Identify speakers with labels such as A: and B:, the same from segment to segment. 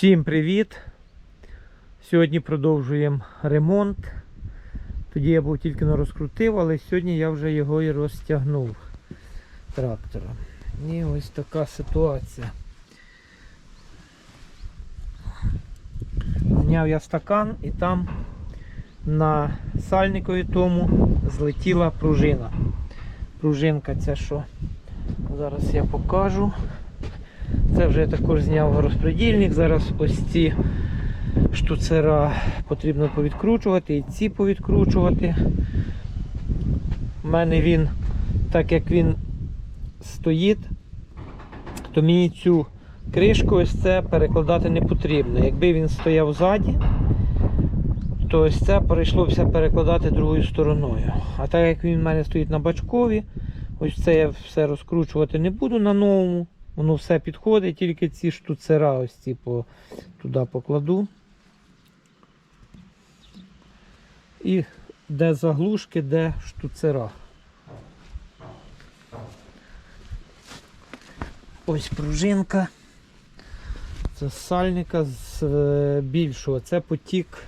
A: Всім привіт! Сьогодні продовжуємо ремонт. Тоді я був тільки не розкрутив, але сьогодні я вже його і розтягнув трактора. І ось така ситуація. Зняв я стакан і там на сальникові тому злетіла пружина. Пружинка це що? Зараз я покажу. Це вже я також зняв розпредільник. Зараз ось ці штуцера потрібно повідкручувати і ці повідкручувати. У мене він, так як він стоїть, то мені цю кришку ось це перекладати не потрібно. Якби він стояв ззаді, то ось це прийшлося перекладати другою стороною. А так як він в мене стоїть на бачкові, ось це я все розкручувати не буду на новому. Воно все підходить, тільки ці штуцера ось ці по, туди покладу. І де заглушки, де штуцера. Ось пружинка. Це сальника з е, більшого. Це потік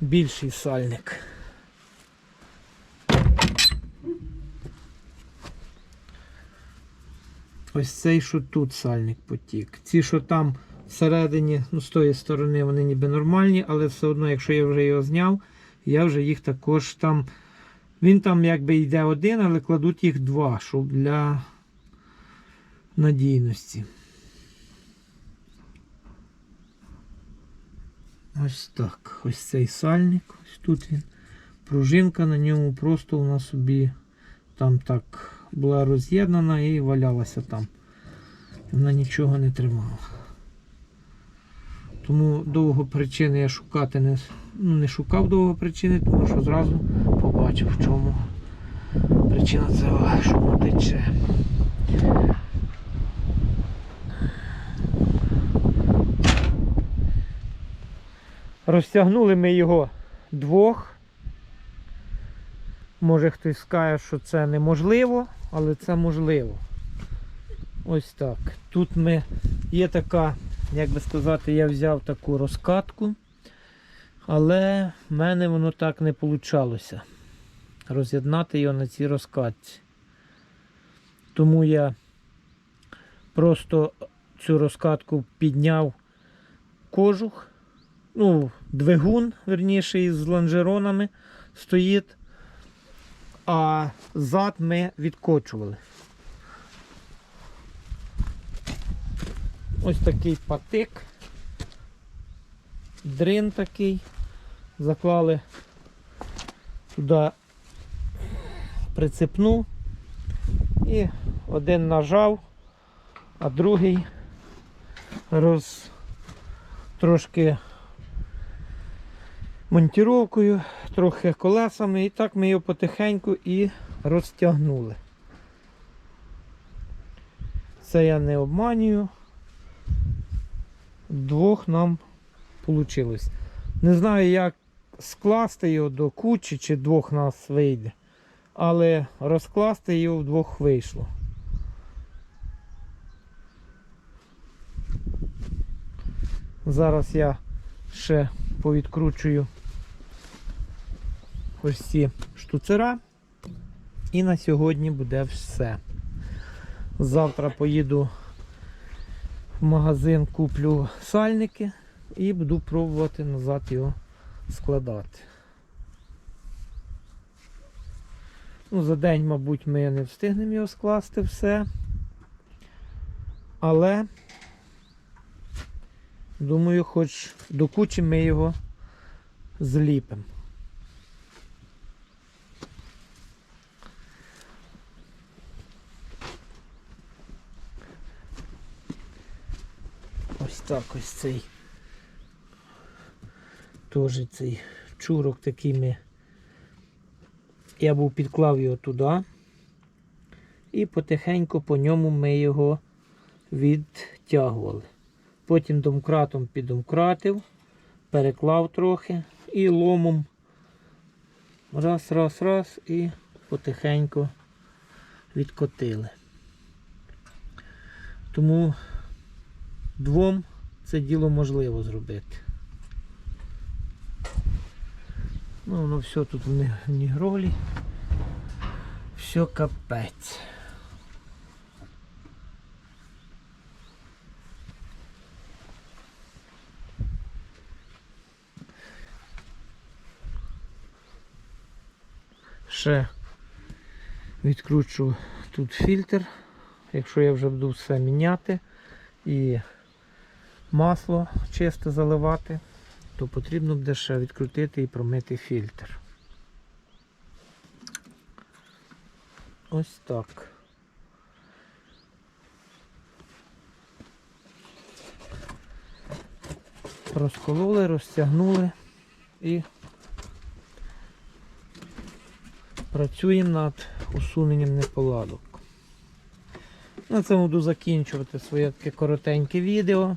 A: більший сальник. Ось цей, що тут сальник потік. Ці, що там всередині, ну, з тої сторони, вони ніби нормальні, але все одно, якщо я вже його зняв, я вже їх також там. Він там якби йде один, але кладуть їх два, щоб для надійності. Ось так. Ось цей сальник. Ось тут він. Пружинка на ньому просто вона собі там так була роз'єднана і валялася там. Вона нічого не тримала. Тому довго причини я шукати не, ну, не шукав довго причини, тому що зразу побачив, в чому причина цього, що тече. Розтягнули ми його двох. Може хтось скаже, що це неможливо, але це можливо. Ось так. Тут ми є така, як би сказати, я взяв таку розкатку, але в мене воно так не вийшло. Роз'єднати його на цій розкатці. Тому я просто цю розкатку підняв кожух, ну, двигун, верніше, із лонжеронами стоїть а зад ми відкочували. Ось такий патик, дрин такий, заклали туди, прицепнув і один нажав, а другий роз трошки монтіровкою, трохи колесами, і так ми його потихеньку і розтягнули. Це я не обманюю. Двох нам вийшло. Не знаю, як скласти його до кучі, чи двох нас вийде, але розкласти його вдвох вийшло. Зараз я ще повідкручую ось ці штуцера. І на сьогодні буде все. Завтра поїду в магазин, куплю сальники і буду пробувати назад його складати. Ну, За день, мабуть, ми не встигнемо його скласти все. Але думаю, хоч до кучі ми його зліпимо. Ось так ось цей теж цей чурок такий ми. Я був підклав його туди і потихеньку по ньому ми його відтягували. Потім домкратом підомкратив, переклав трохи і ломом раз, раз, раз і потихеньку відкотили. Тому двом це діло можливо зробити. Ну, воно все тут в ни- в нігролі. Все капець. Ще відкручу тут фільтр, якщо я вже буду все міняти і масло чисто заливати, то потрібно буде ще відкрутити і промити фільтр. Ось так. Розкололи, розтягнули і працюємо над усуненням неполадок. На цьому буду закінчувати своє таке коротеньке відео.